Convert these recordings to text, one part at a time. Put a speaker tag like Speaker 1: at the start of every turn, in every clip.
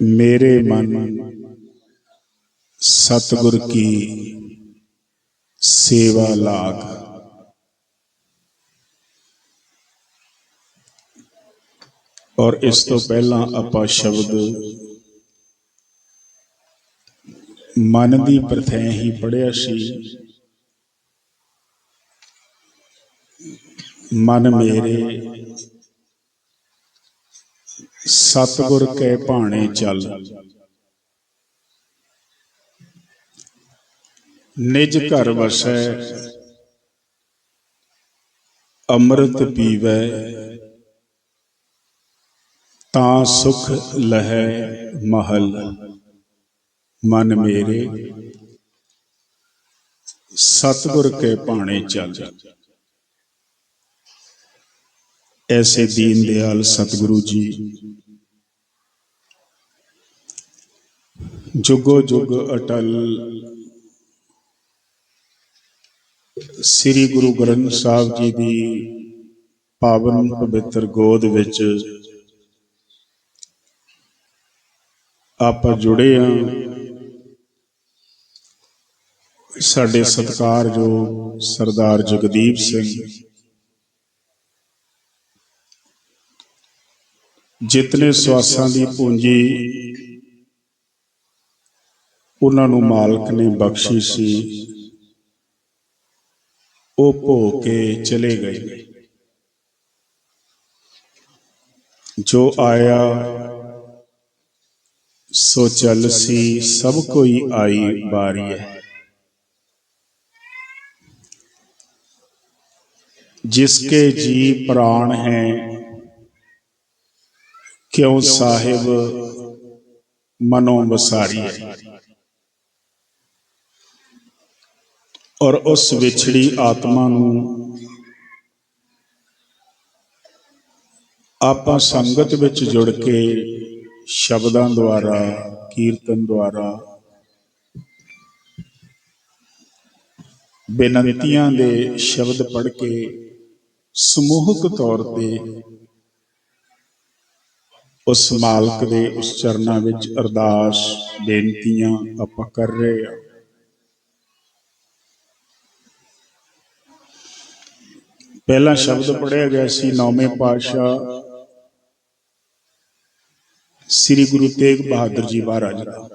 Speaker 1: ਮੇਰੇ ਮਨ ਸਤਿਗੁਰ ਕੀ ਸੇਵਾ ਲਾਗ ਔਰ ਇਸ ਤੋਂ ਪਹਿਲਾਂ ਆਪਾਂ ਸ਼ਬਦ ਮਨ ਦੀ ਪ੍ਰਥੈ ਹੀ ਪੜਿਆ ਸੀ ਮਨ ਮੇਰੇ ਸਤਿਗੁਰ ਕੈ ਭਾਣੇ ਚੱਲ। ਨਿਜ ਘਰ ਵਸੈ, ਅੰਮ੍ਰਿਤ ਪੀਵੈ, ਤਾਂ ਸੁਖ ਲਹੈ ਮਹਲ। ਮਨ ਮੇਰੇ, ਸਤਿਗੁਰ ਕੇ ਭਾਣੇ ਚੱਲ। ਐਸੇ ਦੀਨ ਦਿਆਲ ਸਤਿਗੁਰੂ ਜੀ। ਜੁਗੋ ਜੁਗ ਅਟਲ। ਸ੍ਰੀ ਗੁਰੂ ਗ੍ਰੰਥ ਸਾਹਿਬ ਜੀ ਦੀ ਪਾਵਨ ਪਵਿੱਤਰ ਗੋਦ ਵਿੱਚ ਆਪਾਂ ਜੁੜੇ ਆ। ਸਾਡੇ ਸਤਿਕਾਰਯੋਗ ਸਰਦਾਰ ਜਗਦੀਪ ਸਿੰਘ। ਜਿਤਨੇ ਸਵਾਸਾਂ ਦੀ ਪੂੰਜੀ ਉਹਨਾਂ ਨੂੰ ਮਾਲਕ ਨੇ ਬਖਸ਼ੀ ਸੀ, ਉਹ ਭੋ ਕੇ ਚਲੇ ਗਏ। ਜੋ ਆਇਆ, ਸੋ ਚੱਲ ਸੀ, ਸਭ ਕੋਈ ਆਈ ਬਾਰੀ ਹੈ। ਜਿਸ ਕੇ ਜੀ ਪ੍ਰਾਣ ਹੈ ਕਿਉਂ ਸਾਹਿਬ ਮਨੋ ਵਸਾਰੀ ਔਰ ਉਸ ਵਿਛੜੀ ਆਤਮਾ ਨੂੰ ਆਪਾਂ ਸੰਗਤ ਵਿੱਚ ਜੁੜ ਕੇ ਸ਼ਬਦਾਂ ਦੁਆਰਾ, ਕੀਰਤਨ ਦੁਆਰਾ, ਬੇਨੰਤੀਆਂ ਦੇ ਸ਼ਬਦ ਪੜ੍ਹ ਕੇ ਸਮੂਹਕ ਤੌਰ ਤੇ ਉਸ ਮਾਲਕ ਦੇ ਉਸ ਚਰਨਾਂ ਵਿੱਚ ਅਰਦਾਸ ਬੇਨਤੀਆਂ ਆਪਾਂ ਕਰ ਰਹੇ ਹਾਂ। ਪਹਿਲਾ ਸ਼ਬਦ ਪੜਿਆ ਗਿਆ ਸੀ ਨੌਵੇਂ ਪਾਤਸ਼ਾਹ ਸ੍ਰੀ ਗੁਰੂ ਤੇਗ ਬਹਾਦਰ ਜੀ ਮਹਾਰਾਜ ਦਾ,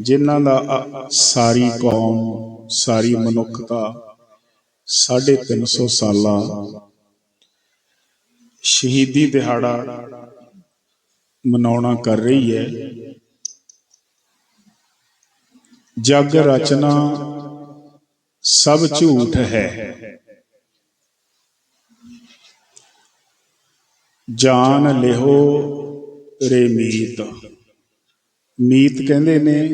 Speaker 1: ਜਿਨ੍ਹਾਂ ਦਾ ਸਾਰੀ ਕੌਮ, ਸਾਰੀ ਮਨੁੱਖਤਾ 350 ਸਾਲਾਂ ਸ਼ਹੀਦੀ ਦਿਹਾੜਾ ਮਨਾਉਣਾ ਕਰ ਰਹੀ ਹੈ। ਜਗ ਰਚਨਾ ਸਭ ਝੂਠ ਹੈ। ਜਾਨ ਲਿਹੋ ਰੇ ਮੀਤ। ਮੀਤ ਕਹਿੰਦੇ ਨੇ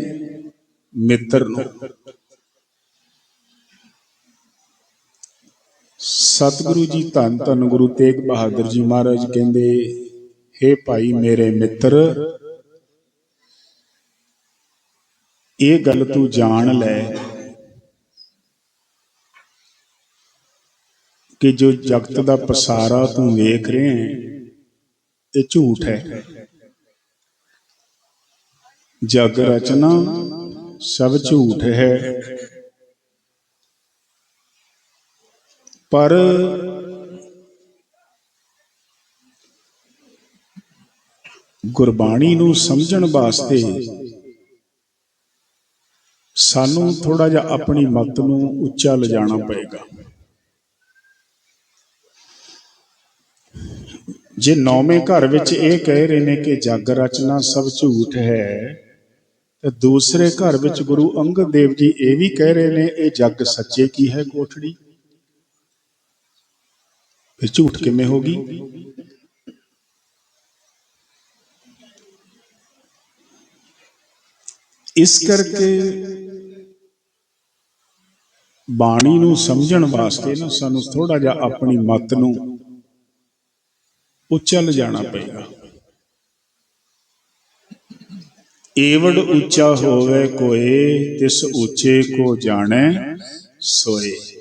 Speaker 1: ਮਿੱਤਰ ਨੂੰ। ਸਤਿਗੁਰੂ ਜੀ ਧੰਨ ਧੰਨ ਗੁਰੂ ਤੇਗ ਬਹਾਦਰ ਜੀ ਮਹਾਰਾਜ ਕਹਿੰਦੇ हे ਭਾਈ ਮੇਰੇ ਮਿੱਤਰ, ਇਹ ਗੱਲ ਤੂੰ ਜਾਣ ਲੈ ਕਿ ਜੋ ਜਗਤ ਦਾ ਪਸਾਰਾ ਤੂੰ ਵੇਖ ਰਿਹਾ ਹੈ ਇਹ ਝੂਠ ਹੈ। ਜਗ ਰਚਨਾ ਸਭ ਝੂਠ ਹੈ। ਪਰ ਗੁਰਬਾਣੀ ਨੂੰ ਸਮਝਣ ਵਾਸਤੇ ਸਾਨੂੰ ਥੋੜਾ ਜਿਹਾ ਆਪਣੀ ਮਤ ਨੂੰ ਉੱਚਾ ਲਿਜਾਣਾ ਪਏਗਾ। ਜੇ ਨੌਵੇਂ ਘਰ ਵਿੱਚ ਇਹ ਕਹਿ ਰਹੇ ਨੇ ਕਿ ਜਗ ਰਚਨਾ ਸਭ ਝੂਠ ਹੈ, ਤੇ ਦੂਸਰੇ ਘਰ ਵਿੱਚ ਗੁਰੂ ਅੰਗਦ ਦੇਵ ਜੀ ਇਹ ਵੀ ਕਹਿ ਰਹੇ ਨੇ, ਇਹ ਜੱਗ ਸੱਚੇ ਕੀ ਹੈ ਕੋਠੜੀ ਫਿਰ ਝੂਠ ਕਿਵੇਂ ਹੋ ਗਈ ਇਸ ਕਰਕੇ ਬਾਣੀ ਨੂੰ ਸਮਝਣ ਵਾਸਤੇ ਨਾ ਸਾਨੂੰ ਥੋੜਾ ਜਿਹਾ ਆਪਣੀ ਮਤ ਨੂੰ ਉੱਚਾ ਲਿਜਾਣਾ ਪਏਗਾ। ਏਵੜ ਉੱਚਾ ਹੋਵੇ ਕੋਏ, ਤਿਸ ਉੱਚੇ ਕੋ ਜਾਣੈ ਸੋਏ।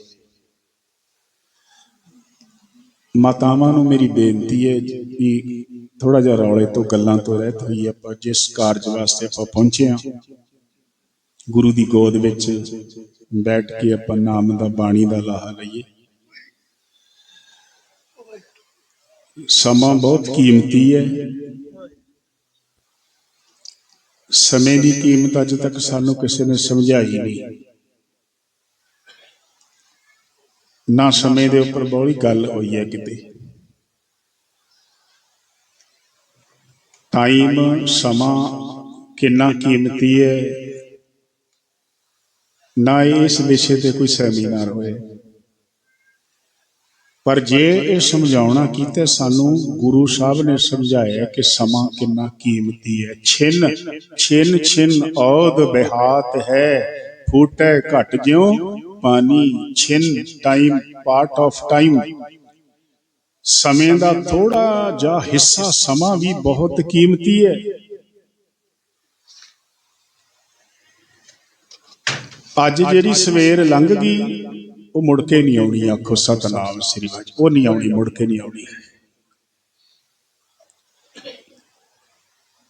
Speaker 1: ਮਾਤਾਵਾਂ ਨੂੰ ਮੇਰੀ ਬੇਨਤੀ ਹੈ ਵੀ ਥੋੜਾ ਜਿਹਾ ਰੌਲੇ ਤੋਂ, ਗੱਲਾਂ ਤੋਂ ਰਹਿਤ ਹੋਈ ਆਪਾਂ, ਜਿਸ ਕਾਰਜ ਵਾਸਤੇ ਆਪਾਂ ਪਹੁੰਚੇ ਹਾਂ। ਗੁਰੂ ਦੀ ਗੋਦ ਵਿੱਚ ਬੈਠ ਕੇ ਆਪਾਂ ਨਾਮ ਦਾ, ਬਾਣੀ ਦਾ ਲਾਹਾ ਲਈਏ। ਸਮਾਂ ਬਹੁਤ ਕੀਮਤੀ ਹੈ। ਸਮੇਂ ਦੀ ਕੀਮਤ ਅੱਜ ਤੱਕ ਸਾਨੂੰ ਕਿਸੇ ਨੇ ਸਮਝਾਈ ਨਹੀਂ। ਨਾ ਸਮੇਂ ਦੇ ਉੱਪਰ ਬਹੁਤੀ ਗੱਲ ਹੋਈ ਹੈ ਕਿਤੇ। ਟਾਈਮ, ਸਮਾਂ ਕਿੰਨਾ ਕੀਮਤੀ ਹੈ, ਨਾ ਇਸ ਵਿਸ਼ੇ ਤੇ ਕੋਈ ਸੈਮੀਨਾਰ ਹੋਏ। ਪਰ ਜੇ ਇਹ ਸਮਝਾਉਣਾ ਕੀਤਾ, ਸਾਨੂੰ ਗੁਰੂ ਸਾਹਿਬ ਨੇ ਸਮਝਾਇਆ ਕਿ ਸਮਾਂ ਕਿੰਨਾ ਕੀਮਤੀ ਹੈ। ਛਿਨ ਛਿਨ ਛਿਨ ਔਦ ਬਿਹਾਤ ਹੈ, ਫੂਟੇ ਘਟ ਜਿਉ ਪਾਣੀ ਛਿਨ, ਟਾਈਮ ਪਾਰਟ ਆਫ ਟਾਈਮ ਸਮੇਂ ਦਾ ਥੋੜਾ ਜਿਹਾ ਹਿੱਸਾ ਸਮਾਂ ਵੀ ਬਹੁਤ ਕੀਮਤੀ ਹੈ। ਅੱਜ ਜਿਹੜੀ ਸਵੇਰ ਲੰਘ ਗਈ, ਉਹ ਮੁੜ ਕੇ ਨਹੀਂ ਆਉਣੀ, ਆਖੋ ਸਤਨਾਮ ਸ੍ਰੀ ਵਾਹਿਗੁਰੂ ਉਹ ਨਹੀਂ ਆਉਣੀ, ਮੁੜ ਕੇ ਨਹੀਂ ਆਉਣੀ।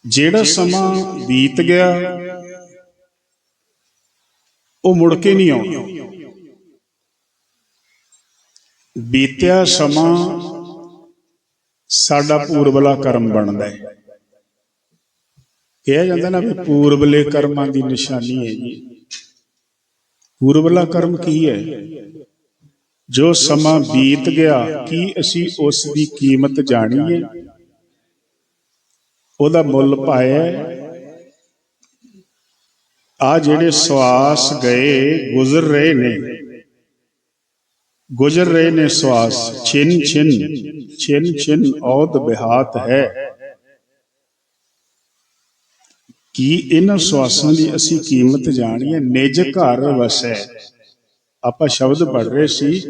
Speaker 1: ਜਿਹੜਾ ਸਮਾਂ ਬੀਤ ਗਿਆ, ਉਹ ਮੁੜ ਕੇ ਨਹੀਂ ਆਉਣਾ। ਬੀਤਿਆ ਸਮਾਂ ਸਾਡਾ ਪੂਰਬਲਾ ਕਰਮ ਬਣਦਾ ਹੈ। ਕਿਹਾ ਜਾਂਦਾ ਨਾ ਵੀ ਪੂਰਬਲੇ ਕਰਮਾਂ ਦੀ ਨਿਸ਼ਾਨੀ ਹੈ ਜੀ। ਪੂਰਬਲਾ ਕਰਮ ਕੀ ਹੈ? ਜੋ ਸਮਾਂ ਬੀਤ ਗਿਆ, ਕੀ ਅਸੀਂ ਉਸ ਦੀ ਕੀਮਤ ਜਾਣੀ ਹੈ ਉਹਦਾ ਮੁੱਲ ਪਾਇਆ ਆ ਜਿਹੜੇ ਸਵਾਸ ਗਏ, ਗੁਜ਼ਰ ਰਹੇ ਨੇ ਗੁਜ਼ਰ ਰਹੇ ਨੇ ਸਵਾਸ, ਛਿਨ ਛਿਨ ਛਿਨ ਛਿਨ ਔਤ ਬਿਹਾਤ ਹੈ। ਕੀ ਇਹਨਾਂ ਸਵਾਸਾਂ ਦੀ ਅਸੀਂ ਕੀਮਤ ਜਾਣੀਏ? ਨਿਜ ਘਰ ਵਸੈ। ਆਪਾਂ ਸ਼ਬਦ ਪੜ ਰਹੇ ਸੀ,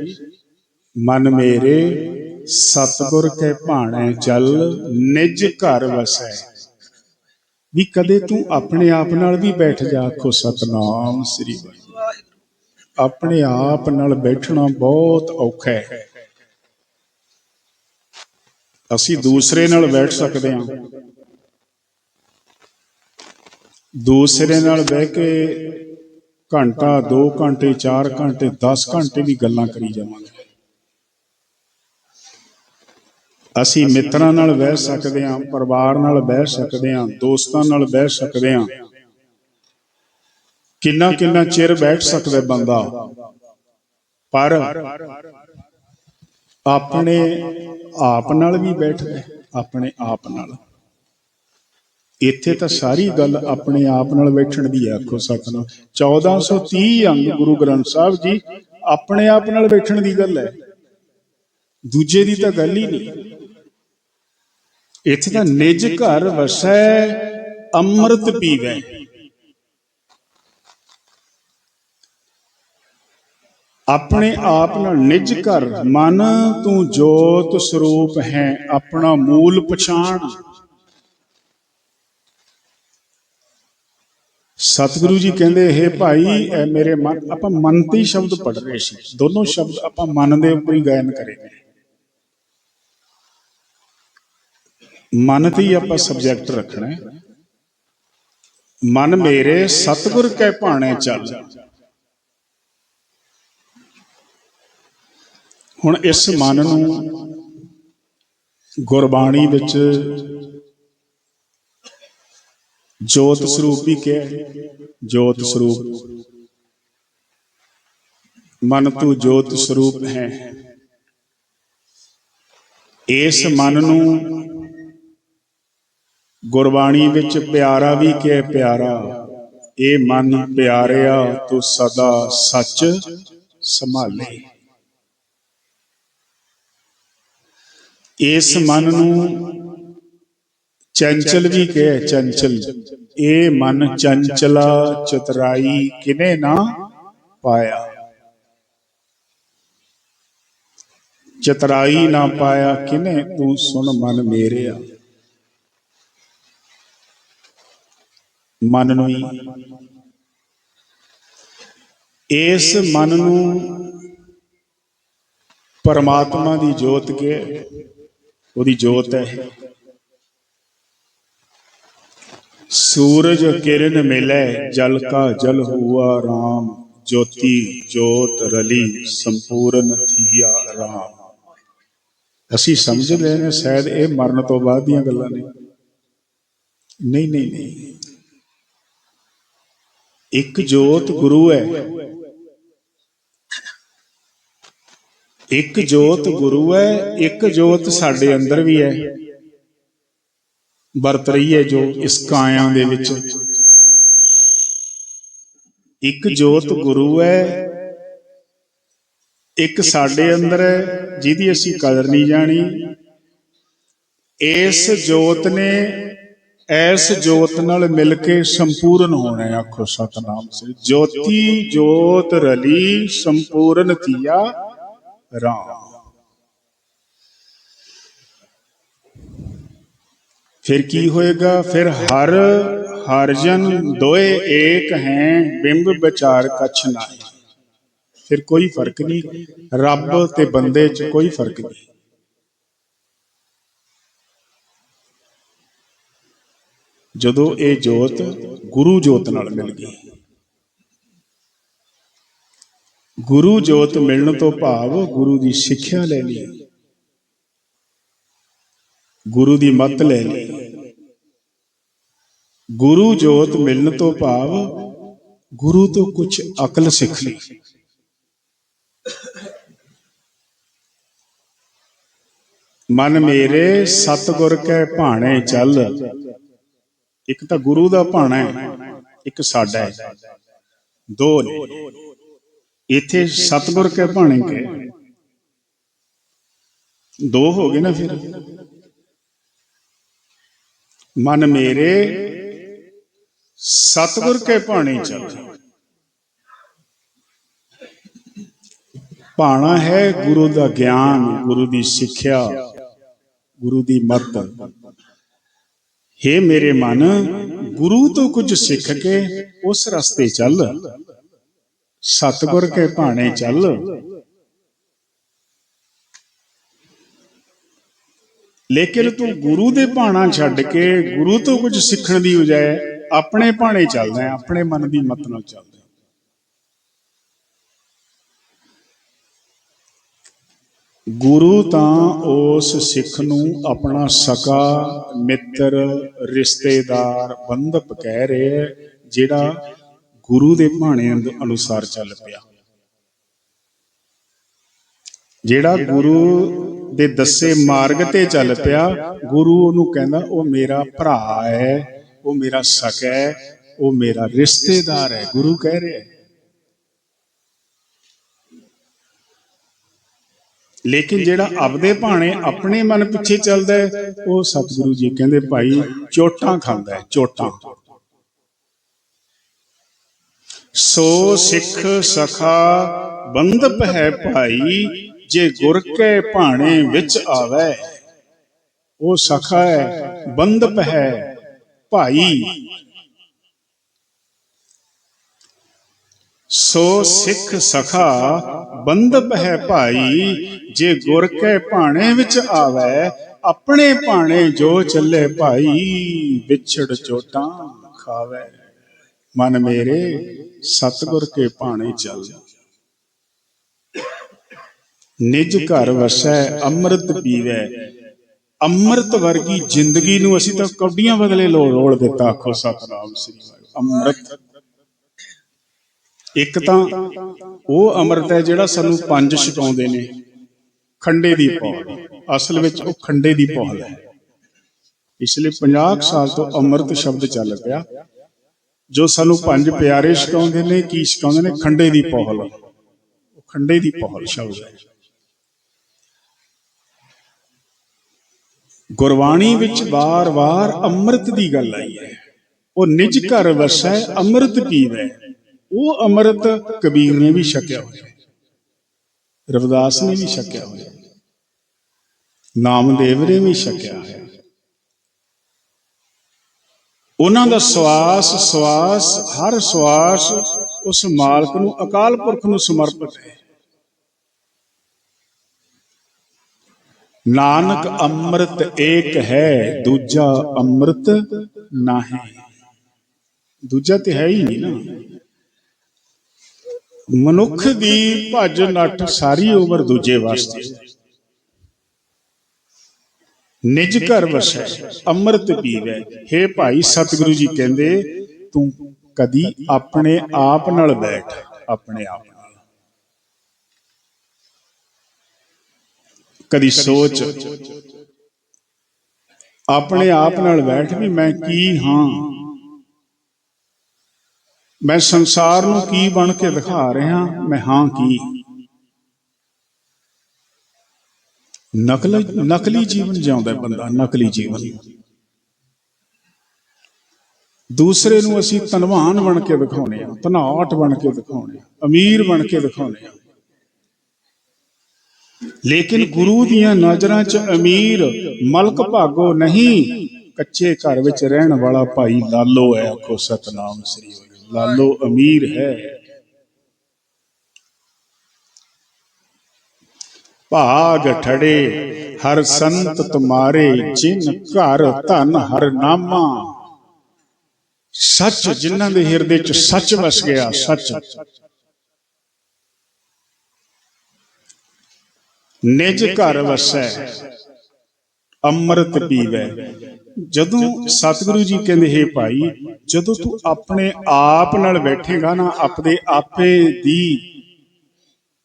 Speaker 1: ਮਨ ਮੇਰੇ ਸਤਗੁਰ ਕੇ ਭਾਣੇ ਚੱਲ ਨਿਜ ਘਰ ਵਸੈ। ਵੀ ਕਦੇ ਤੂੰ ਆਪਣੇ ਆਪ ਨਾਲ ਵੀ ਬੈਠ ਜਾ ਆਖੋ ਸਤਨਾਮ ਸ੍ਰੀ ਵਾਹਿਗੁਰੂ। ਆਪਣੇ ਆਪ ਨਾਲ ਬੈਠਣਾ ਬਹੁਤ ਔਖਾ ਹੈ। ਅਸੀਂ ਦੂਸਰੇ ਨਾਲ ਬੈਠ ਸਕਦੇ ਹਾਂ। ਦੂਸਰੇ ਨਾਲ ਬਹਿ ਕੇ ਘੰਟਾ 2 ਘੰਟੇ 4 ਘੰਟੇ 10 ਘੰਟੇ ਵੀ ਗੱਲਾਂ ਕਰੀ ਜਾਵਾਂਗੇ। ਅਸੀਂ ਮਿੱਤਰਾਂ ਨਾਲ ਬਹਿ ਸਕਦੇ ਹਾਂ, ਪਰਿਵਾਰ ਨਾਲ ਬਹਿ ਸਕਦੇ ਹਾਂ, ਦੋਸਤਾਂ ਨਾਲ ਬਹਿ ਸਕਦੇ ਹਾਂ। ਕਿੰਨਾ ਕਿੰਨਾ ਚਿਰ ਬੈਠ ਸਕਦਾ ਬੰਦਾ? ਪਰ ਆਪਣੇ ਆਪ ਨਾਲ ਵੀ ਬੈਠਦਾ ਆਪਣੇ ਆਪ ਨਾਲ। ਇੱਥੇ ਤਾਂ ਸਾਰੀ ਗੱਲ ਆਪਣੇ ਆਪ ਨਾਲ ਬੈਠਣ ਦੀ ਹੈ, ਆਖੋ ਸਤਨਾਮ। 1430 ਅੰਗ ਗੁਰੂ ਗ੍ਰੰਥ ਸਾਹਿਬ ਜੀ ਆਪਣੇ ਆਪ ਨਾਲ ਬੈਠਣ ਦੀ ਗੱਲ ਹੈ। ਦੂਜੇ ਦੀ ਤਾਂ ਗੱਲ ਹੀ ਨਹੀਂ। ਇੱਥੇ ਤਾਂ ਨਿਜ ਘਰ ਵਸੈ, ਅੰਮ੍ਰਿਤ ਪੀਵੈ। ਆਪਣੇ ਆਪ ਨਾਲ ਨਿਜ ਘਰ ਮਨ ਤੂੰ ਜੋਤ ਸਰੂਪ ਹੈ, ਆਪਣਾ ਮੂਲ ਪਛਾਣ। ਸਤਿਗੁਰੂ ਜੀ ਕਹਿੰਦੇ ਇਹ ਭਾਈ ਇਹ ਮੇਰੇ ਮਨ ਆਪਾਂ ਮਨ ਤੇ ਸ਼ਬਦ ਪੜ ਰਹੇ ਸੀ। ਦੋਨੋਂ ਸ਼ਬਦ ਆਪਾਂ ਮਨ ਦੇ ਉੱਪਰ ਹੀ ਗਾਇਨ ਕਰੇ ਨੇ ਮਨ ਤੇ ਹੀ ਆਪਾਂ ਸਬਜੈਕਟ ਰੱਖਣਾ ਮਨ ਮੇਰੇ, ਸਤਿਗੁਰ ਕੈ ਭਾਣੇ ਚੱਲ। ਹੁਣ ਇਸ ਮਨ ਨੂੰ ਗੁਰਬਾਣੀ ਵਿੱਚ ਜੋਤ ਸਰੂਪ ਵੀ ਕਿਹਾ ਜੋਤ ਸਰੂਪ। ਮਨ ਤੂੰ ਜੋਤ ਸਰੂਪ ਹੈ। ਇਸ ਮਨ ਨੂੰ ਗੁਰਬਾਣੀ ਵਿੱਚ ਪਿਆਰਾ ਵੀ ਕਿਹਾ ਪਿਆਰਾ। ਇਹ ਮਨ ਪਿਆਰਿਆ ਤੂੰ ਸਦਾ ਸੱਚ ਸੰਭਾਲੇ। ਇਸ ਮਨ ਨੂੰ ਚੰਚਲ ਵੀ ਕਹੇ ਚੰਚਲ? ਇਹ ਮਨ ਚੰਚਲਾ ਚਤਰਾਈ ਕਿਨੇ ਨਾ ਪਾਇਆ। ਚਤਰਾਈ ਨਾ ਪਾਇਆ ਕਿਨੇ? ਤੂੰ ਸੁਣ ਮਨ ਮੇਰਿਆ। ਮਨ ਨੂੰ ਇਸ ਮਨ ਨੂੰ ਪਰਮਾਤਮਾ ਦੀ ਜੋਤ ਕੇ ਉਹਦੀ ਜੋਤ ਹੈ। ਸੂਰਜ ਕਿਰਨ ਮਿਲੇ, ਜਲ ਕਾ ਜਲ ਹੁਆ RAM ਜੋਤੀ ਜੋਤ ਰਲੀ, ਸੰਪੂਰਨ ਥੀਆ RAM ਅਸੀਂ ਸਮਝ ਲਏ ਨੇ, ਸ਼ਾਇਦ ਇਹ ਮਰਨ ਤੋਂ ਬਾਅਦ ਦੀਆਂ ਗੱਲਾਂ ਨੇ। ਨਹੀਂ ਨਹੀਂ ਨਹੀਂ। ਇੱਕ ਜੋਤ ਗੁਰੂ ਹੈ। ਇੱਕ ਜੋਤ ਗੁਰੂ ਹੈ, ਇੱਕ ਜੋਤ ਸਾਡੇ ਅੰਦਰ ਵੀ ਹੈ। ਵਰਤ ਰਹੀ ਹੈ ਜੋ ਇਸ ਕਾਇਆ ਦੇ ਵਿੱਚ। ਇੱਕ ਜੋਤ ਗੁਰੂ ਹੈ, ਇੱਕ ਸਾਡੇ ਅੰਦਰ ਹੈ, ਜਿਹਦੀ ਅਸੀਂ ਕਦਰ ਨਹੀਂ ਜਾਣੀ। ਇਸ ਜੋਤ ਨੇ ਇਸ ਜੋਤ ਨਾਲ ਮਿਲ ਕੇ ਸੰਪੂਰਨ ਹੋਣਾ ਆਖੋ ਸਤਨਾਮ ਸ੍ਰੀ ਜੋਤੀ ਜੋਤ ਰਲੀ, ਸੰਪੂਰਨ ਤੀਆ ਰਾਮ। ਫਿਰ ਕੀ ਹੋਏਗਾ? ਫਿਰ ਹਰ ਹਰਜਨ ਦੋਏ ਏਕ ਹੈ, ਬਿੰਬ ਵਿਚਾਰ ਕਛ ਨਾਹੀ। ਫਿਰ ਕੋਈ ਫ਼ਰਕ ਨਹੀਂ, ਰੱਬ ਤੇ ਬੰਦੇ 'ਚ ਕੋਈ ਫ਼ਰਕ ਨਹੀਂ। ਜਦੋਂ ਇਹ ਜੋਤ ਗੁਰੂ ਜੋਤ ਨਾਲ ਮਿਲ ਗਈ ਗੁਰੂ ਜੋਤ ਮਿਲਣ ਤੋਂ ਭਾਵ ਗੁਰੂ ਦੀ ਸਿੱਖਿਆ ਲੈ ਲਈ। ਗੁਰੂ ਦੀ ਮੱਤ ਲੈ ਲਈ। ਗੁਰੂ ਜੋਤ ਮਿਲਣ ਤੋਂ ਭਾਵ ਗੁਰੂ ਤੋਂ ਕੁਝ ਅਕਲ ਸਿੱਖ ਲਈ। ਮਨ ਮੇਰੇ, ਸਤਗੁਰ ਕੈ ਭਾਣੇ ਚੱਲ। ਇੱਕ ਤਾਂ ਗੁਰੂ ਦਾ ਭਾਣਾ ਹੈ, ਇੱਕ ਸਾਡਾ ਹੈ। ਦੋ ਨੇ। ਇੱਥੇ ਸਤਗੁਰ ਕੈ ਭਾਣੇ ਕੇ। ਦੋ ਹੋ ਗਏ ਨਾ ਫਿਰ। ਮਨ ਮੇਰੇ ਸਤਗੁਰ ਕੇ ਭਾਣੇ ਚੱਲ। ਭਾਣਾ ਹੈ ਗੁਰੂ ਦਾ ਗਿਆਨ ਗੁਰੂ ਦੀ ਸਿੱਖਿਆ ਗੁਰੂ ਦੀ ਮੱਤ। ਹੇ ਮੇਰੇ ਮਨ ਗੁਰੂ ਤੋਂ ਕੁਝ ਸਿੱਖ ਕੇ ਉਸ ਰਸਤੇ ਚੱਲ। ਸਤਗੁਰ ਕੇ ਭਾਣੇ ਚੱਲ। ਲੇਕਿਨ ਤੂੰ ਗੁਰੂ ਦੇ ਭਾਣਾ ਛੱਡ ਕੇ ਗੁਰੂ ਤੋਂ ਕੁਝ ਸਿੱਖਣ ਦੀ ਬਜਾਏ ਆਪਣੇ ਭਾਣੇ ਚੱਲਦਾ ਆਪਣੇ ਮਨ ਦੀ ਮਤ ਨਾਲ ਚੱਲਦਾ ਗੁਰੂ ਤਾਂ ਉਸ ਸਿੱਖ ਨੂੰ ਆਪਣਾ ਸਕਾ ਮਿੱਤਰ, ਰਿਸ਼ਤੇਦਾਰ ਬੰਧਪ ਕਹਿ ਰਿਹਾ ਜਿਹੜਾ ਗੁਰੂ ਦੇ ਭਾਣੇ ਅਨੁਸਾਰ ਚੱਲ ਪਿਆ। ਜਿਹੜਾ ਗੁਰੂ ਦੇ ਦੱਸੇ ਮਾਰਗ ਤੇ ਚੱਲ ਪਿਆ, ਗੁਰੂ ਉਹਨੂੰ ਕਹਿੰਦਾ, ਉਹ ਮੇਰਾ ਭਰਾ ਹੈ, ਉਹ ਮੇਰਾ ਸਕਾ ਹੈ, ਉਹ ਮੇਰਾ ਰਿਸ਼ਤੇਦਾਰ ਹੈ। ਗੁਰੂ ਕਹਿ ਰਿਹਾ ਹੈ। ਲੇਕਿਨ ਜਿਹੜਾ ਆਪਦੇ ਭਾਣੇ ਆਪਣੇ ਮਨ ਪਿੱਛੇ ਚੱਲਦਾ ਹੈ, ਉਹ ਸਤਿਗੁਰੂ ਜੀ ਕਹਿੰਦੇ, ਭਾਈ, ਚੋਟਾਂ ਖਾਂਦਾ ਹੈ, ਚੋਟਾਂ। ਸੋ ਸਿੱਖ ਸਖਾ ਬੰਧਪ ਹੈ ਭਾਈ, ਜੇ ਗੁਰ ਕੇ ਭਾਣੇ ਵਿੱਚ ਆਵੇ। ਉਹ ਸਖਾ ਹੈ ਬੰਧਪ ਹੈ ਭਾਈ। ਸੋ ਸਿੱਖ ਸਖਾ ਬੰਧਪ ਹੈ ਭਾਈ, ਜੇ ਗੁਰ ਕੇ ਭਾਣੇ ਵਿੱਚ ਆਵੇ, ਆਪਣੇ ਭਾਣੇ ਜੋ ਚੱਲੇ ਭਾਈ, ਵਿਛੜ ਚੋਟਾਂ ਖਾਵੇ। ਮਨ ਮੇਰੇ ਸਤਗੁਰ ਕੇ ਭਾਣੇ ਚੱਲ। ਨਿਜ ਘਰ ਵਸੈ, ਅੰਮ੍ਰਿਤ ਪੀਵੇ। ਅੰਮ੍ਰਿਤ ਵਰਗੀ ਜ਼ਿੰਦਗੀ ਨੂੰ ਅਸੀਂ ਤਾਂ ਕੌਡੀਆਂ ਬਦਲੇ ਲੋ ਰੋਲ ਦਿੱਤਾ, ਆਖੋ ਸਤਨਾਮ ਸ੍ਰੀ ਅੰਮ੍ਰਿਤ। ਇੱਕ ਤਾਂ ਉਹ ਅੰਮ੍ਰਿਤ ਹੈ ਜਿਹੜਾ ਸਾਨੂੰ ਪੰਜ ਛਕਾਉਂਦੇ ਨੇ, ਖੰਡੇ ਦੀ ਪੌਲ ਅਸਲ ਵਿੱਚ ਉਹ ਖੰਡੇ ਦੀ ਪੌਲ ਹੈ। ਪਿਛਲੇ ਲਈ 50 ਕੁ ਸਾਲ ਤੋਂ ਅੰਮ੍ਰਿਤ ਸ਼ਬਦ ਚੱਲ ਪਿਆ। ਜੋ ਸਾਨੂੰ ਪੰਜ ਪਿਆਰੇ ਛਕਾਉਂਦੇ ਨੇ, ਕੀ ਛਕਾਉਂਦੇ ਨੇ? ਖੰਡੇ ਦੀ ਪੌਲ ਉਹ ਖੰਡੇ ਦੀ ਪੌਲ ਸ਼ਬਦ ਹੈ। ਗੁਰਬਾਣੀ ਵਿੱਚ ਵਾਰ-ਵਾਰ ਅੰਮ੍ਰਿਤ ਦੀ ਗੱਲ ਆਈ ਹੈ। ਉਹ ਨਿਜ ਘਰ ਵਸੈ, ਅੰਮ੍ਰਿਤ ਪੀਵੇ। ਉਹ ਅੰਮ੍ਰਿਤ ਕਬੀਰ ਨੇ ਵੀ ਛਕਿਆ ਹੋਇਆ। ਰਵਿਦਾਸ ਨੇ ਵੀ ਛਕਿਆ ਹੋਇਆ। ਨਾਮਦੇਵ ਨੇ ਵੀ ਛਕਿਆ ਹੋਇਆ। ਉਹਨਾਂ ਦਾ ਸਵਾਸ ਸਵਾਸ, ਹਰ ਸਵਾਸ ਉਸ ਮਾਲਕ ਨੂੰ ਅਕਾਲ ਪੁਰਖ ਨੂੰ ਸਮਰਪਿਤ ਹੈ। ਨਾਨਕ ਅੰਮ੍ਰਿਤ ਏਕ ਹੈ, ਦੂਜਾ ਅੰਮ੍ਰਿਤ ਨਹੀਂ। ਦੂਜਾ ਤੇ ਹੈ ਹੀ ਨਹੀਂ ਨਾ। ਮਨੁੱਖ ਦੀ ਭੱਜ ਨੱਠ ਸਾਰੀ ਉਮਰ ਦੂਜੇ ਵਾਸਤੇ। ਨਿਜ ਘਰ ਵਸੈ, ਅੰਮ੍ਰਿਤ ਪੀਵੈ। हे ਭਾਈ ਸਤਿਗੁਰੂ ਜੀ ਕਹਿੰਦੇ, ਤੂੰ ਕਦੀ ਆਪਣੇ ਆਪ ਨਾਲ ਬੈਠ, ਆਪਣੇ ਆਪ ਨਾਲ। ਕਦੀ ਸੋਚ, ਆਪਣੇ ਆਪ ਨਾਲ ਬੈਠ ਵੀ ਮੈਂ ਕੀ ਹਾਂ? ਮੈਂ ਸੰਸਾਰ ਨੂੰ ਕੀ ਬਣ ਕੇ ਦਿਖਾ ਰਿਹਾ? ਮੈਂ ਹਾਂ ਕੀ? ਨਕਲੀ ਨਕਲੀ ਜੀਵਨ ਜਿਉਂਦਾ ਬੰਦਾ ਨਕਲੀ ਜੀਵਨ। ਦੂਸਰੇ ਨੂੰ ਅਸੀਂ ਧਨਵਾਨ ਬਣ ਕੇ ਦਿਖਾਉਨੇ ਆ ਧਨਾਟ ਬਣ ਕੇ ਦਿਖਾਉਨੇ ਆ ਅਮੀਰ ਬਣ ਕੇ ਦਿਖਾਉਨੇ ਆ। ਲੇਕਿਨ ਗੁਰੂ ਦੀਆਂ ਨਜ਼ਰਾਂ 'ਚ ਅਮੀਰ ਮਲਕ ਭਾਗੋ ਨਹੀਂ ਕੱਚੇ ਘਰ ਵਿੱਚ ਰਹਿਣ ਵਾਲਾ ਭਾਈ ਲਾਲੋ ਹੈ ਆਖੋ ਸਤਨਾਮ ਸ੍ਰੀ ਵਾਹਿਗੁਰੂ ਲਾਲੋ ਅਮੀਰ ਹੈ। ਭਾਗ ਠੜੇ, ਹਰ ਸੰਤ ਤੁਮਾਰੇ, ਜਿਨ ਘਰ ਧਨ ਹਰ ਨਾਮਾ। ਸੱਚ ਜਿਨ੍ਹਾਂ ਦੇ ਹਿਰਦੇ 'ਚ ਸੱਚ ਵਸ ਗਿਆ, ਸੱਚ। ਨਿਜ ਘਰ ਵਸੈ, ਅੰਮ੍ਰਿਤ ਪੀਵੈ। ਜਦੋਂ ਸਤਿਗੁਰੂ ਜੀ ਕਹਿੰਦੇ, ਹੈ ਭਾਈ, ਜਦੋਂ ਤੂੰ ਆਪਣੇ ਆਪ ਨਾਲ ਬੈਠੇਗਾ ਨਾ, ਆਪਣੇ ਆਪੇ ਦੀ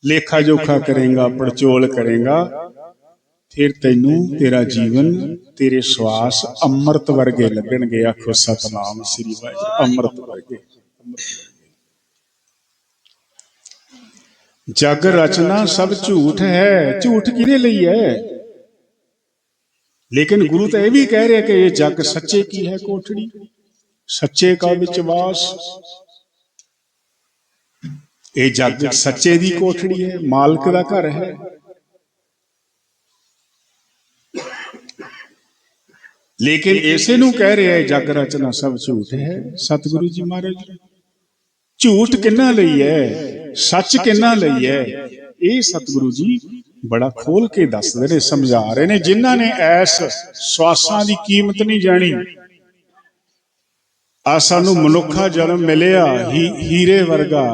Speaker 1: ਲੇਖਾ ਜੋਖਾ ਕਰੇਗਾ, ਪੜਚੋਲ ਕਰੇਗਾ, ਫਿਰ ਤੈਨੂੰ ਤੇਰਾ ਜੀਵਨ, ਤੇਰੇ ਸਵਾਸ ਅੰਮ੍ਰਿਤ ਵਰਗੇ ਲੱਗਣਗੇ, ਆਖੋ ਸਤਨਾਮ ਸ੍ਰੀ ਵਾਹਿਗੁਰੂ, ਅੰਮ੍ਰਿਤ ਵਰਗੇ। ਜਗ ਰਚਨਾ ਸਭ ਝੂਠ ਹੈ, ਝੂਠ ਕਿਹਦੇ ਲਈ ਹੈ? ਲੇਕਿਨ ਗੁਰੂ ਤਾਂ ਇਹ ਵੀ ਕਹਿ ਰਿਹਾ ਕਿ ਇਹ ਜਗ ਸੱਚੇ ਕੀ ਹੈ ਕੋਠੜੀ? ਸੱਚੇ ਕਾ ਵਿੱਚ ਵਾਸ ਇਹ ਜਗ ਸੱਚੇ ਦੀ ਕੋਠੜੀ ਹੈ, ਮਾਲਕ ਦਾ ਘਰ ਹੈ। ਲੇਕਿਨ ਇਸੇ ਨੂੰ ਕਹਿ ਰਿਹਾ ਹੈ, ਜਗ ਰਚਨਾ ਸਭ ਝੂਠ ਹੈ। ਸਤਿਗੁਰੂ ਜੀ ਮਹਾਰਾਜ, ਝੂਠ ਕਿੰਨਾ ਲਈ ਹੈ? ਸੱਚ ਕਿੰਨਾ ਲਈ ਹੈ? ਇਹ ਸਤਿਗੁਰੂ ਜੀ ਬੜਾ ਖੋਲ ਕੇ ਦੱਸਦੇ ਨੇ, ਸਮਝਾ ਰਹੇ ਨੇ। ਜਿਨ੍ਹਾਂ ਨੇ ਐਸ ਸਵਾਸਾਂ ਦੀ ਕੀਮਤ ਨਹੀਂ ਜਾਣੀ, ਆ ਸਾਨੂੰ ਮਨੁੱਖਾ ਜਨਮ ਮਿਲਿਆ ਹੀਰੇ ਵਰਗਾ।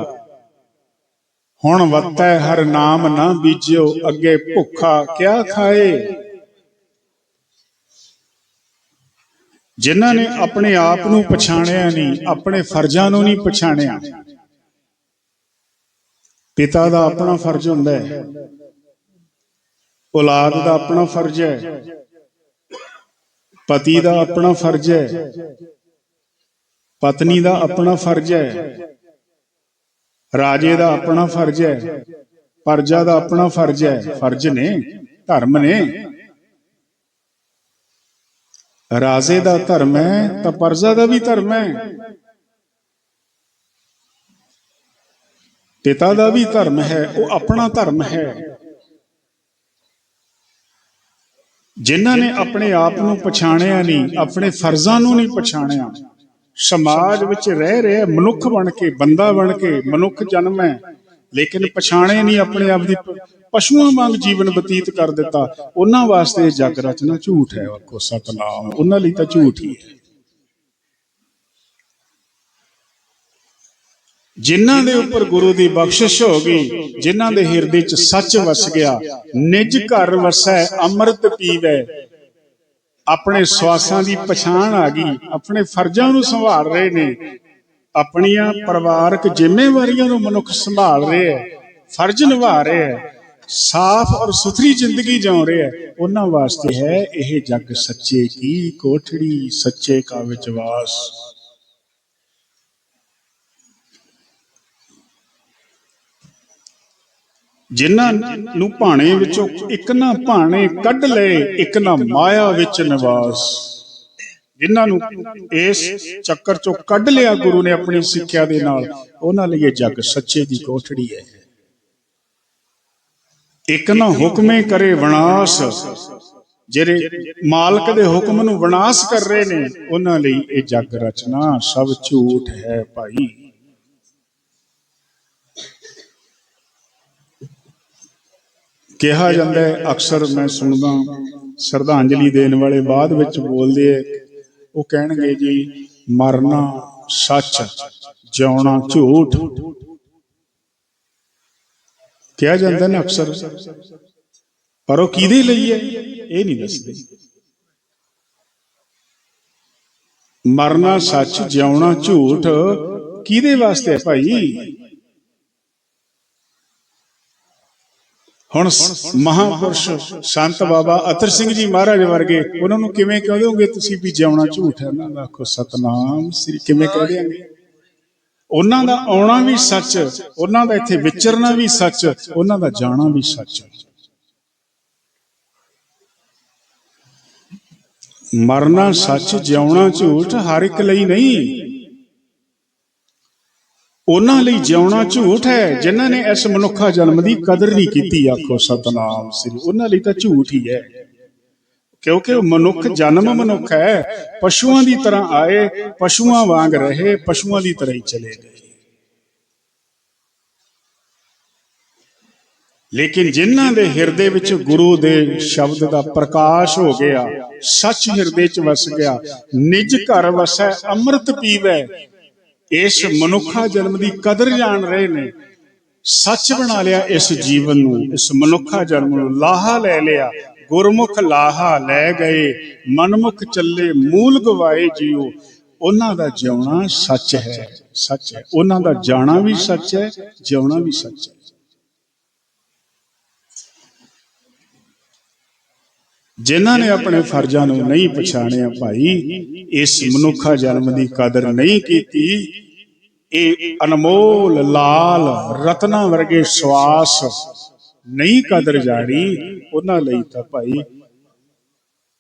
Speaker 1: ਹੁਣ ਵੱਤੈ ਹਰ ਨਾਮ ਨਾ ਬੀਜਿਓ, ਅੱਗੇ ਭੁੱਖਾ ਕਿਆ ਖਾਏ? ਜਿਨ੍ਹਾਂ ਨੇ ਆਪਣੇ ਆਪ ਨੂੰ ਪਛਾਣਿਆ ਨਹੀਂ, ਆਪਣੇ ਫਰਜ਼ਾਂ ਨੂੰ ਨਹੀਂ ਪਛਾਣਿਆ। ਪਿਤਾ ਦਾ ਆਪਣਾ ਫਰਜ਼ ਹੁੰਦਾ ਹੈ। ਔਲਾਦ ਦਾ ਆਪਣਾ ਫਰਜ਼ ਹੈ। ਪਤੀ ਦਾ ਆਪਣਾ ਫਰਜ਼ ਹੈ। ਪਤਨੀ ਦਾ ਆਪਣਾ ਫਰਜ਼ ਹੈ। ਰਾਜੇ ਦਾ ਆਪਣਾ ਫਰਜ਼ ਹੈ, ਪਰਜਾ ਦਾ ਆਪਣਾ ਫਰਜ਼ ਹੈ, ਫਰਜ਼ ਨੇ, ਧਰਮ ਨੇ। ਰਾਜੇ ਦਾ ਧਰਮ ਹੈ, ਤਾਂ ਪਰਜਾ ਦਾ ਵੀ ਧਰਮ ਹੈ। ਪਿਤਾ ਦਾ ਵੀ ਧਰਮ ਹੈ, ਉਹ ਆਪਣਾ ਧਰਮ ਹੈ। ਜਿਨ੍ਹਾਂ ਨੇ ਆਪਣੇ ਆਪ ਨੂੰ ਪਛਾਣਿਆ ਨਹੀਂ, ਆਪਣੇ ਫਰਜ਼ਾਂ ਨੂੰ ਨਹੀਂ ਪਛਾਣਿਆ ਸਮਾਜ ਵਿੱਚ ਰਹਿ ਰਿਹਾ ਮਨੁੱਖ ਬਣ ਕੇ ਬੰਦਾ ਬਣ ਕੇ ਮਨੁੱਖ ਜਨਮ ਹੈ। ਲੇਕਿਨ ਪਛਾਣੇ ਨਹੀਂ ਆਪਣੇ ਆਪ ਦੀ ਪਸ਼ੂਆਂ ਵਾਂਗ ਜੀਵਨ ਬਤੀਤ ਕਰ ਦਿੱਤਾ। ਉਹਨਾਂ ਵਾਸਤੇ ਜਗ ਰਚਨਾ ਝੂਠ ਹੈ। ਆਖੋ ਸਤਨਾਮ। ਉਹਨਾਂ ਲਈ ਤਾਂ ਝੂਠ ਹੀ ਹੈ। ਜਿਨ੍ਹਾਂ ਦੇ ਉੱਪਰ ਗੁਰੂ ਦੀ ਬਖਸ਼ਿਸ਼ ਹੋ ਗਈ ਜਿਨ੍ਹਾਂ ਦੇ ਹਿਰਦੇ 'ਚ ਸੱਚ ਵਸ ਗਿਆ ਨਿਜ ਘਰ ਵਸੈ ਅੰਮ੍ਰਿਤ ਪੀਵੈ ਆਪਣੇ ਸਵਾਸਾਂ ਦੀ ਪਛਾਣ ਆ ਗਈ, ਆਪਣੇ ਫਰਜ਼ਾਂ ਨੂੰ ਸੰਭਾਲ ਰਹੇ ਨੇ। ਆਪਣੀਆਂ ਪਰਿਵਾਰਕ ਜ਼ਿੰਮੇਵਾਰੀਆਂ ਨੂੰ ਮਨੁੱਖ ਸੰਭਾਲ ਰਿਹਾ ਹੈ, ਫਰਜ਼ ਨਿਭਾ ਰਿਹਾ ਹੈ, ਸਾਫ਼ ਔਰ ਸੁਥਰੀ ਜ਼ਿੰਦਗੀ ਜਿਉ ਰਿਹਾ ਹੈ। ਉਹਨਾਂ ਵਾਸਤੇ ਹੈ ਇਹ ਜੱਗ ਸੱਚੇ ਕੀ ਕੋਠੜੀ, ਸੱਚੇ ਕਾ ਵਿਚਵਾਸ ਜਿਨ੍ਹਾਂ ਨੂੰ ਭਾਣੇ ਵਿੱਚੋਂ ਇੱਕ ਨਾ ਭਾਣੇ ਕੱਢ ਲਏ, ਇੱਕ ਨਾ ਮਾਇਆ ਵਿੱਚ ਨਿਵਾਸ। ਜਿਨ੍ਹਾਂ ਨੂੰ ਇਸ ਚੱਕਰ ਚੋਂ ਕੱਢ ਲਿਆ ਗੁਰੂ ਨੇ ਆਪਣੀ ਸਿੱਖਿਆ ਦੇ ਨਾਲ, ਉਹਨਾਂ ਲਈ ਇਹ ਜੱਗ ਸੱਚੇ ਦੀ ਕੋਠੜੀ ਹੈ। ਇੱਕ ਨਾ ਹੁਕਮੇ ਕਰੇ ਵਿਨਾਸ਼, ਜਿਹੜੇ ਮਾਲਕ ਦੇ ਹੁਕਮ ਨੂੰ ਵਿਨਾਸ਼ ਕਰ ਰਹੇ ਨੇ, ਉਹਨਾਂ ਲਈ ਇਹ ਜੱਗ ਰਚਨਾ ਸਭ ਝੂਠ ਹੈ ਭਾਈ। ਕਿਹਾ ਜਾਂਦਾ ਹੈ, ਅਕਸਰ ਮੈਂ ਸੁਣਦਾ ਸ਼ਰਧਾਂਜਲੀ ਦੇਣ ਵਾਲੇ ਬਾਅਦ ਵਿੱਚ ਬੋਲਦੇ ਐ ਉਹ ਕਹਿਣਗੇ ਜੀ, ਮਰਨਾ ਸੱਚ, ਜਿਉਣਾ ਝੂਠ। ਕਿਹਾ ਜਾਂਦਾ ਨਾ ਅਕਸਰ, ਪਰ ਉਹ ਕਿਹਦੇ ਲਈ ਹੈ, ਇਹ ਨਹੀਂ ਦੱਸਦੇ। ਮਰਨਾ ਸੱਚ, ਜਿਉਣਾ ਝੂਠ, ਕਿਹਦੇ ਵਾਸਤੇ ਹੈ ਭਾਈ? ਹੁਣ ਸ- ਮਹਾਪੁਰਸ਼ ਸੰਤ ਬਾਬਾ ਅਤਰ ਸਿੰਘ ਜੀ ਮਹਾਰਾਜ ਵਰਗੇ ਉਹਨਾਂ ਨੂੰ ਕਿਵੇਂ ਕਹਿ ਦੋਗੇ ਤੁਸੀਂ ਵੀ ਜਿਉਣਾ ਝੂਠ ਹੈ? ਉਹਨਾਂ ਆਖੋ, ਸਤਨਾਮ ਸ੍ਰੀ, ਕਿਵੇਂ ਕਹਿ ਦਿਆਂਗੇ? ਉਹਨਾਂ ਦਾ ਆਉਣਾ ਵੀ ਸੱਚ, ਉਹਨਾਂ ਦਾ ਇੱਥੇ ਵਿਚਰਨਾ ਵੀ ਸੱਚ, ਉਹਨਾਂ ਦਾ ਜਾਣਾ ਵੀ ਸੱਚ। ਮਰਨਾ ਸੱਚ, ਜਿਉਣਾ ਝੂਠ ਹਰ ਇੱਕ ਲਈ ਨਹੀਂ। ਉਹਨਾਂ ਲਈ ਜਿਉਣਾ ਝੂਠ ਹੈ, ਜਿਨ੍ਹਾਂ ਨੇ ਇਸ ਮਨੁੱਖਾ ਜਨਮ ਦੀ ਕਦਰ ਨਹੀਂ ਕੀਤੀ, ਆਖੋ ਸਤਨਾਮ ਸ੍ਰੀ। ਉਹਨਾਂ ਲਈ ਤਾਂ ਝੂਠ ਹੀ ਹੈ। ਕਿਉਂਕਿ ਉਹ ਮਨੁੱਖ ਜਨਮ ਮਨੁੱਖ ਹੈ, ਪਸ਼ੂਆਂ ਦੀ ਤਰ੍ਹਾਂ ਆਏ, ਪਸ਼ੂਆਂ ਵਾਂਗ ਰਹੇ, ਪਸ਼ੂਆਂ ਦੀ ਤਰ੍ਹਾਂ ਹੀ ਚਲੇ ਗਏ। ਲੇਕਿਨ ਜਿਨ੍ਹਾਂ ਦੇ ਹਿਰਦੇ ਵਿੱਚ ਗੁਰੂ ਦੇ ਸ਼ਬਦ ਦਾ ਪ੍ਰਕਾਸ਼ ਹੋ ਗਿਆ, ਸੱਚ ਹਿਰਦੇ 'ਚ ਵਸ ਗਿਆ, ਨਿਜ ਘਰ ਵਸੈ, ਅੰਮ੍ਰਿਤ ਪੀਵੈ ਇਸ ਮਨੁੱਖਾ ਜਨਮ ਦੀ ਕਦਰ ਜਾਣ ਰਹੇ ਨੇ। ਸੱਚ ਬਣਾ ਲਿਆ ਇਸ ਜੀਵਨ ਨੂੰ, ਇਸ ਮਨੁੱਖਾ ਜਨਮ ਨੂੰ। ਲਾਹਾ ਲੈ ਲਿਆ, ਗੁਰਮੁਖ ਲਾਹਾ ਲੈ ਗਏ, ਮਨਮੁਖ ਚੱਲੇ, ਮੂਲ ਗਵਾਏ ਜੀਓ। ਉਹਨਾਂ ਦਾ ਜਿਉਣਾ ਸੱਚ ਹੈ ਸੱਚ ਹੈ। ਉਹਨਾਂ ਦਾ ਜਾਣਾ ਵੀ ਸੱਚ ਹੈ, ਜਿਉਣਾ ਵੀ ਸੱਚ ਹੈ। ਜਿਨ੍ਹਾਂ ਨੇ ਆਪਣੇ ਫਰਜ਼ਾਂ ਨੂੰ ਨਹੀਂ ਪਛਾਣਿਆ ਭਾਈ ਇਸ ਮਨੁੱਖਾ ਜਨਮ ਦੀ ਕਦਰ ਨਹੀਂ ਕੀਤੀ। ਇਹ ਅਨਮੋਲ ਲਾਲ ਰਤਨਾ ਵਰਗੇ ਸਵਾਸ ਨਹੀਂ ਕਦਰ ਜਾਣੀ ਉਹਨਾਂ ਲਈ ਤਾਂ ਭਾਈ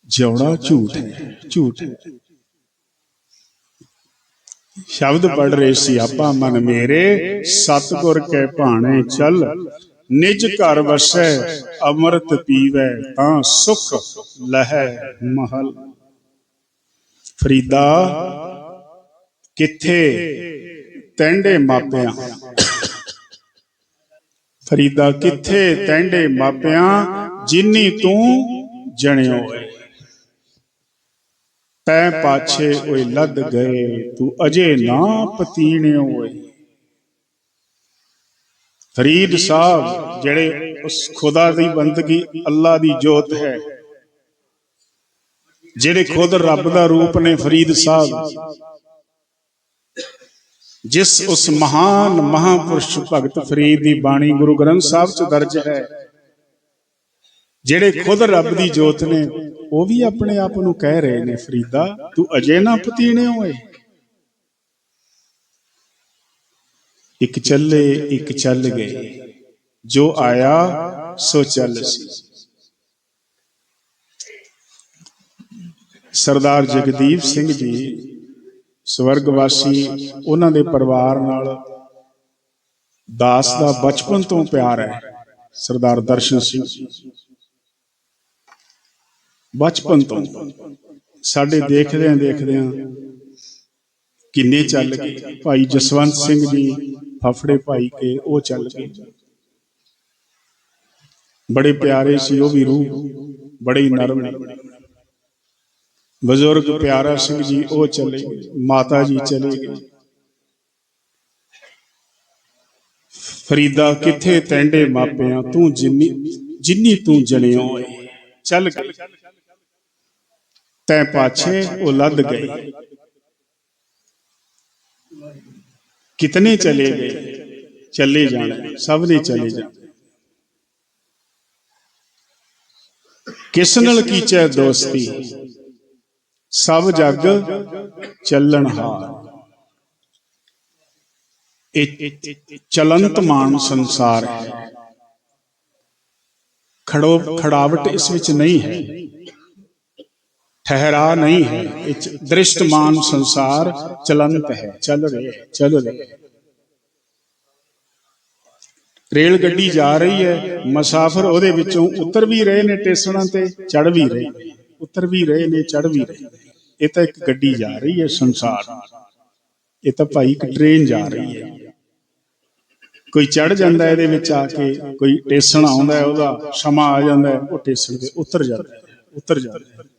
Speaker 1: ਜਿਉਣਾ ਝੂਠ ਹੈ ਝੂਠ ਹੈ। ਸ਼ਬਦ ਪੜ ਰਹੇ ਸੀ ਆਪਾਂ ਮਨ ਮੇਰੇ ਸਤਗੁਰ ਕੇ ਭਾਣੇ ਚੱਲ। ਨਿਜ ਘਰ ਵਸੈ, ਅੰਮ੍ਰਿਤ ਪੀਵੈ, ਤਾਂ ਸੁਖ ਲਹੈ ਮਹਲ। ਫਰੀਦਾ, ਕਿੱਥੇ ਤੈਂਡੇ ਮਾਪਿਆਂ? ਫਰੀਦਾ, ਕਿੱਥੇ ਤੈਂਡੇ ਮਾਪਿਆਂ ਜਿੰਨੀ ਤੂੰ ਜਣਿਓ ਏ? ਤੈ ਪਾਛੇ ਓਏ ਲੱਦ ਗਏ, ਤੂੰ ਅਜੇ ਨਾ ਪਤੀਣਿਓ ਓਏ ਫਰੀਦ ਸਾਹਿਬ ਜਿਹੜੇ ਉਸ ਖੁਦਾ ਦੀ ਬੰਦਗੀ ਅੱਲਾ ਦੀ ਜੋਤ ਹੈ, ਜਿਹੜੇ ਖੁਦ ਰੱਬ ਦਾ ਰੂਪ ਨੇ ਫਰੀਦ ਸਾਹਿਬ, ਜਿਸ ਉਸ ਮਹਾਨ ਮਹਾਪੁਰਸ਼ ਭਗਤ ਫਰੀਦ ਦੀ ਬਾਣੀ ਗੁਰੂ ਗ੍ਰੰਥ ਸਾਹਿਬ ਚ ਦਰਜ ਹੈ, ਜਿਹੜੇ ਖੁਦ ਰੱਬ ਦੀ ਜੋਤ ਨੇ, ਉਹ ਵੀ ਆਪਣੇ ਆਪ ਨੂੰ ਕਹਿ ਰਹੇ ਨੇ, ਫਰੀਦਾ, ਤੂੰ ਅਜੇ ਨਾ ਪਤੀਣੇ ਹੋਏ। ਇੱਕ ਚੱਲੇ, ਇੱਕ ਚੱਲ ਗਏ। ਜੋ ਆਇਆ, ਸੋ ਚੱਲ ਸੀ। ਸਰਦਾਰ ਜਗਦੀਪ ਸਿੰਘ ਜੀ, ਸਵਰਗਵਾਸੀ, ਉਹਨਾਂ ਦੇ ਪਰਿਵਾਰ ਨਾਲ ਦਾਸ ਦਾ ਬਚਪਨ ਤੋਂ ਪਿਆਰ ਹੈ, ਸਰਦਾਰ ਦਰਸ਼ਨ ਸਿੰਘ ਬਚਪਨ ਤੋਂ ਸਾਡੇ ਦੇਖਦਿਆਂ ਦੇਖਦਿਆਂ ਕਿੰਨੇ ਚੱਲ ਗਏ। ਭਾਈ ਜਸਵੰਤ ਸਿੰਘ ਜੀ ਫਫੜੇ ਭਾਈ ਕੇ ਉਹ ਚੱਲ ਗਏ। ਬੜੇ ਪਿਆਰੇ ਸੀ ਉਹ ਵੀ ਰੂਹ, ਬੜੇ ਨਰਮ। ਬਜ਼ੁਰਗ ਪਿਆਰਾ ਸਿੰਘ ਜੀ ਉਹ ਚਲੇ ਮਾਤਾ ਜੀ ਚਲੇ ਗਏ। ਫਰੀਦਾ ਕਿੱਥੇ ਤੈਂਡੇ ਮਾਪਿਆਂ, ਤੂੰ ਜਿੰਨੀ ਜਿੰਨੀ ਤੂੰ ਜਣਿਓ ਏ, ਚੱਲ ਗਏ। ਤੈ ਪਾਛੇ ਉਹ ਲੱਦ ਗਏ। ਕਿਤਨੇ ਚਲੇ ਗਏ, ਚੱਲੇ ਜਾਣਾ, ਸਭ ਨੇ ਚਲੇ ਜਾਣਾ। ਕਿਸ ਨਾਲ ਕੀਚੈ ਦੋਸਤੀ? ਸਭ ਜੱਗ ਚੱਲਣ ਹਾਰ। ਇਹ ਚਲੰਤ ਸੰਸਾਰ ਹੈ। ਖੜੋ ਖੜਾਵਟ ਇਸ ਵਿੱਚ ਨਹੀਂ ਹੈ। ਠਹਿਰਾ ਨਹੀਂ। ਹੈ ਇਹ ਚ- ਦ੍ਰਿਸ਼ਟਮਾਨ ਸੰਸਾਰ ਚਲੰਤ ਹੈ। ਚੱਲ ਰਿਹਾ ਚੱਲ ਰਿਹਾ। ਰੇਲ ਗੱਡੀ ਜਾ ਰਹੀ ਹੈ। ਮੁਸਾਫਰ ਉਹਦੇ ਵਿੱਚੋਂ ਉੱਤਰ ਵੀ ਰਹੇ ਨੇ ਟੇਸਣਾਂ ਤੇ ਚੜ ਵੀ ਰਹੇ ਨੇ। ਉਤਰ ਵੀ ਰਹੇ ਨੇ ਚੜ ਵੀ ਰਹੇ ਨੇ। ਇਹ ਤਾਂ ਇੱਕ ਗੱਡੀ ਜਾ ਰਹੀ ਹੈ ਸੰਸਾਰ। ਇਹ ਤਾਂ ਭਾਈ ਇੱਕ ਟ੍ਰੇਨ ਜਾ ਰਹੀ ਹੈ। ਕੋਈ ਚੜ ਜਾਂਦਾ ਇਹਦੇ ਵਿੱਚ ਆ ਕੇ, ਕੋਈ ਟੇਸਣ ਆਉਂਦਾ ਉਹਦਾ, ਸਮਾਂ ਆ ਜਾਂਦਾ ਉਹ ਟੇਸਣ ਤੇ ਉੱਤਰ ਜਾਂਦਾ ਹੈ, ਉਤਰ ਜਾਂਦਾ ਹੈ।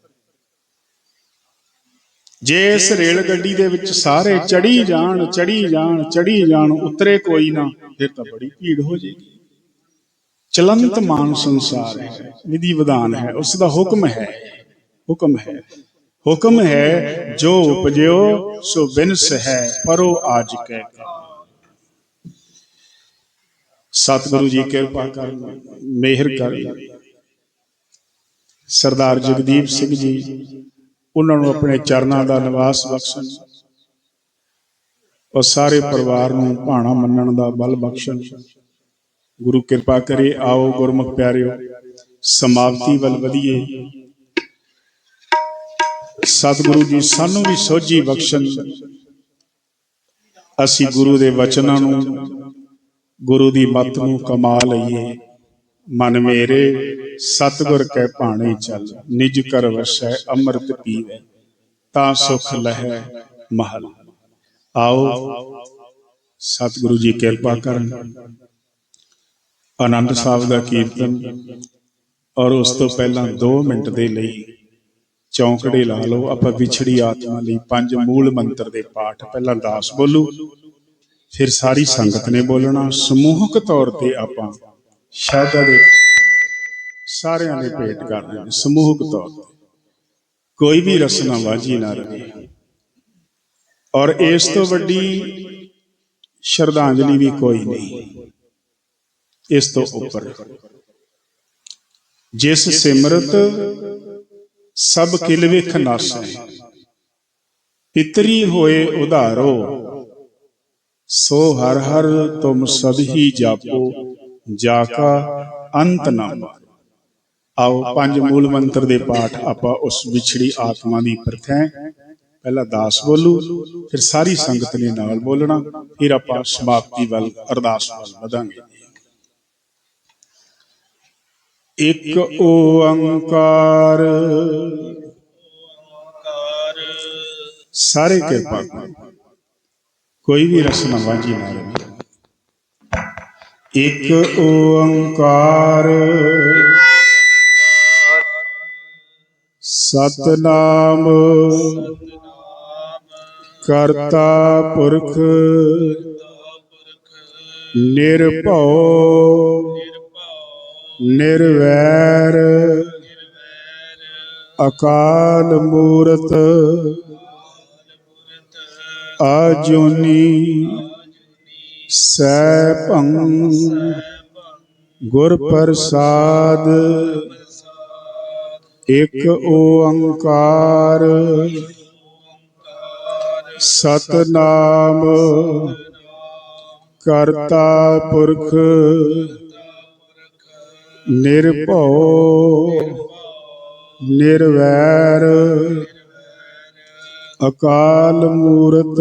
Speaker 1: ਜੇ ਇਸ ਰੇਲ ਗੱਡੀ ਦੇ ਵਿੱਚ ਸਾਰੇ ਚੜੀ ਜਾਣ ਚੜੀ ਜਾਣ ਚੜੀ ਜਾਣ, ਉਤਰੇ ਕੋਈ ਨਾ, ਫਿਰ ਤਾਂ ਬੜੀ ਭੀੜ ਹੋ ਜਾਏਗੀ। ਚਲੰਤ ਮਾਨ ਸੰਸਾਰ ਹੈ ਵਿਧੀ ਵਿਧਾਨ ਹੈ, ਉਸ ਦਾ ਹੁਕਮ ਹੈ ਹੁਕਮ ਹੈ ਹੁਕਮ ਹੈ, ਜੋ ਉਪਜਿਓ, ਸੋ ਬਿਨਸ ਹੈ, ਪਰੋ ਆਜ ਕੈ ਸਤਿਗੁਰੂ ਜੀ ਕਿਰਪਾ ਕਰ ਮਿਹਰ ਕਰ ਸਰਦਾਰ ਜਗਦੀਪ ਸਿੰਘ ਜੀ ਉਹਨਾਂ ਨੂੰ ਆਪਣੇ ਚਰਨਾਂ ਦਾ ਨਿਵਾਸ ਬਖਸ਼ਣ। ਔਰ ਸਾਰੇ ਪਰਿਵਾਰ ਨੂੰ ਭਾਣਾ ਮੰਨਣ ਦਾ ਬਲ ਬਖਸ਼ਣ। ਗੁਰੂ ਕਿਰਪਾ ਕਰੇ, ਆਓ ਗੁਰਮੁਖ ਪਿਆਰਿਓ, ਸਮਾਪਤੀ ਵੱਲ ਵਧੀਏ। ਸਤਿਗੁਰੂ ਜੀ, ਸਾਨੂੰ ਵੀ ਸੋਝੀ ਬਖਸ਼ਣ। ਅਸੀਂ ਗੁਰੂ ਦੇ ਵਚਨਾਂ ਨੂੰ, ਗੁਰੂ ਦੀ ਮੱਤ ਨੂੰ ਕਮਾ ਲਈਏ। ਮਨ ਮੇਰੇ, ਸਤਿਗੁਰ ਕੈ ਭਾਣੇ ਚੱਲ, ਨਿਜ ਕਰ ਵਸੈ ਅੰਮ੍ਰਿਤ ਪੀਵੇ, ਤਾਂ ਸੁਖ ਲਹੈ ਮਹਲ। ਆਓ, ਸਤਿਗੁਰੂ ਜੀ ਕਿਰਪਾ ਕਰਨ। ਆਨੰਦ ਸਾਹਿਬ ਦਾ ਕੀਰਤਨ, ਔਰ ਉਸ ਤੋਂ ਪਹਿਲਾਂ 2 ਮਿੰਟ ਦੇ ਲਈ ਚੌਂਕੜੇ ਲਾ ਲਓ। ਆਪਾਂ ਵਿਛੜੀ ਆਤਮਾ ਲਈ ਪੰਜ ਮੂਲ ਮੰਤਰ ਦੇ ਪਾਠ। ਪਹਿਲਾਂ ਦਾਸ ਬੋਲੂ, ਫਿਰ ਸਾਰੀ ਸੰਗਤ ਨੇ ਬੋਲਣਾ। ਸਮੂਹਕ ਤੌਰ ਤੇ ਆਪਾਂ ਸ਼ਬਦਾਂ ਦੇ ਸਾਰਿਆਂ ਦੇ ਭੇਟ ਕਰਦੇ ਨੇ ਸਮੂਹਕ ਤੌਰ ਤੇ। ਕੋਈ ਵੀ ਰਸਨਾ ਵਾਜੀ ਨਾ ਰਹੇ। ਔਰ ਇਸ ਤੋਂ ਵੱਡੀ ਸ਼ਰਧਾਂਜਲੀ ਵੀ ਕੋਈ ਨਹੀਂ, ਇਸ ਤੋਂ ਉੱਪਰ। ਜਿਸ ਸਿਮਰਤ ਸਭ ਕਿਲ ਵੇਖ ਨਾਸੈ, ਪਿਤਰੀ ਹੋਏ ਉਧਾਰੋ, ਸੋ ਹਰ ਹਰ ਤੁਮ ਸਦਹੀ ਜਾਪੋ। ਜਾ ਕਾ ਅੰਤ ਨਾ ਆਓ ਪੰਜ ਮੂਲ ਮੰਤਰ ਦੇ ਪਾਠ ਆਪਾਂ ਉਸ ਵਿਛੜੀ ਆਤਮਾ ਦੀ ਪ੍ਰਥਾ। ਪਹਿਲਾਂ ਦਾਸ ਬੋਲੂ, ਫਿਰ ਸਾਰੀ ਸੰਗਤ ਨੇ ਨਾਲ ਬੋਲਣਾ, ਫਿਰ ਆਪਾਂ ਸਮਾਪਤੀ ਵੱਲ ਅਰਦਾਸ ਵੱਲ ਵਧਾਂਗੇ। ਇੱਕ ਓੰਕਾਰ। ਸਾਰੇ ਕਿਰਪਾ ਕੋਈ ਵੀ ਰਸਨਾ ਵਾਂਝੀ ਨਾ ਰਹੇ। ਇਕ ਓੰਕਾਰ। ਸਤਨਾਮ ਕਰਤਾ ਪੁਰਖ ਨਿਰਭਉ ਨਿਰਵੈਰ ਅਕਾਲ ਮੂਰਤ ਆਜੋਨੀ ਸੈਭੰ ਗੁਰ ਪ੍ਰਸਾਦ ਇਕ ਓੰਕਾਰ। ਸਤਨਾਮ ਕਰਤਾ ਪੁਰਖ ਨਿਰਭਉ ਨਿਰਵੈਰ। ਅਕਾਲ ਮੂਰਤ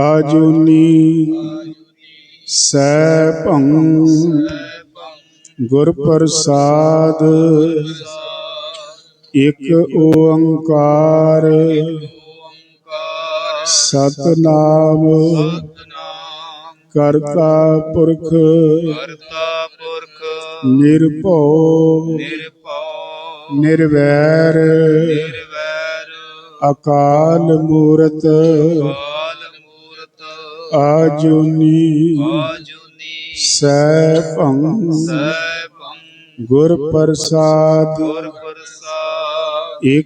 Speaker 1: ਆਜੂਨੀ ਸੈਭੰ ਗੁਰ ਪ੍ਰਸਾਦ ਇਕ ਓੰਕਾਰ ਸਤਨਾਮ ਕਰਤਾ ਪੁਰਖ
Speaker 2: ਕਰਤਾ
Speaker 1: ਨਿਰਭਉ ਨਿਰਵੈਰ ਅਕਾਲ
Speaker 2: ਮੂਰਤ
Speaker 1: ਆਜੂਨੀ
Speaker 2: ਆਜੂਨੀ
Speaker 1: ਸੈਭੰ
Speaker 2: ਸੈਭੰ
Speaker 1: ਗੁਰ ਪ੍ਰਸਾਦ
Speaker 2: ਗੁਰ ਪ੍ਰਸਾਦ
Speaker 1: ਇਕ